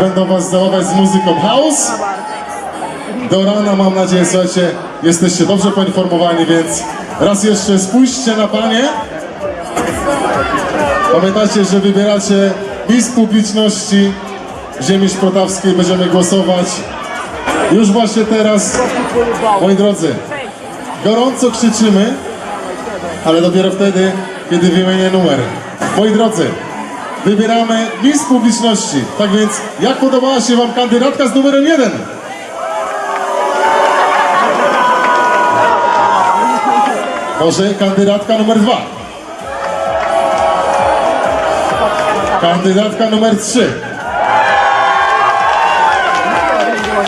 będą Was zabawać z muzyką house. Do rana mam nadzieję, słuchajcie, jesteście dobrze poinformowani, więc raz jeszcze spójrzcie na Panie. Pamiętajcie, że wybieracie Miss Publiczności Ziemi Szprotawskiej, będziemy głosować już właśnie teraz, moi drodzy, gorąco krzyczymy, ale dopiero wtedy, kiedy wymienię numer. Moi drodzy, wybieramy Miss Publiczności, tak więc jak podobała się Wam kandydatka z numerem jeden? Może kandydatka numer dwa? Kandydatka numer 3.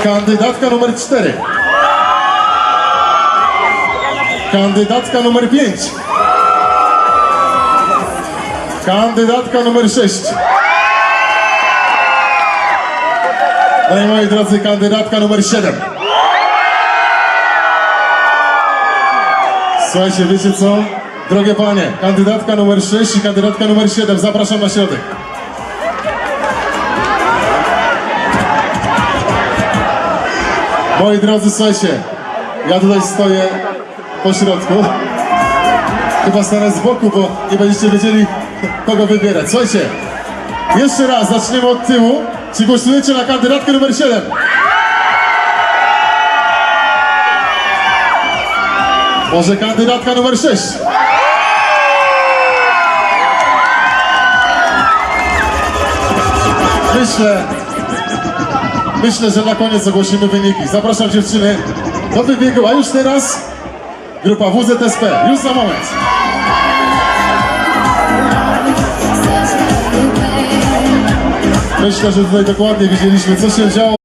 Kandydatka numer 4. Kandydatka numer 5. Kandydatka numer 6. No i moi drodzy, kandydatka numer 7. Słuchajcie, wiecie co? Drogie panie, kandydatka numer 6 i kandydatka numer 7. Zapraszam na środek. Moi drodzy, słuchajcie, ja tutaj stoję po środku. Chyba stanę z boku, bo nie będziecie wiedzieli, kogo wybierać. Słuchajcie, jeszcze raz, zaczniemy od tyłu. Czy głosujecie na kandydatkę numer 7? Może kandydatka numer 6? Myślę, myślę, że na koniec ogłosimy wyniki. Zapraszam dziewczyny do wybiegu, a już teraz grupa WZSP. Już za moment. Myślę, że tutaj dokładnie widzieliśmy, co się działo.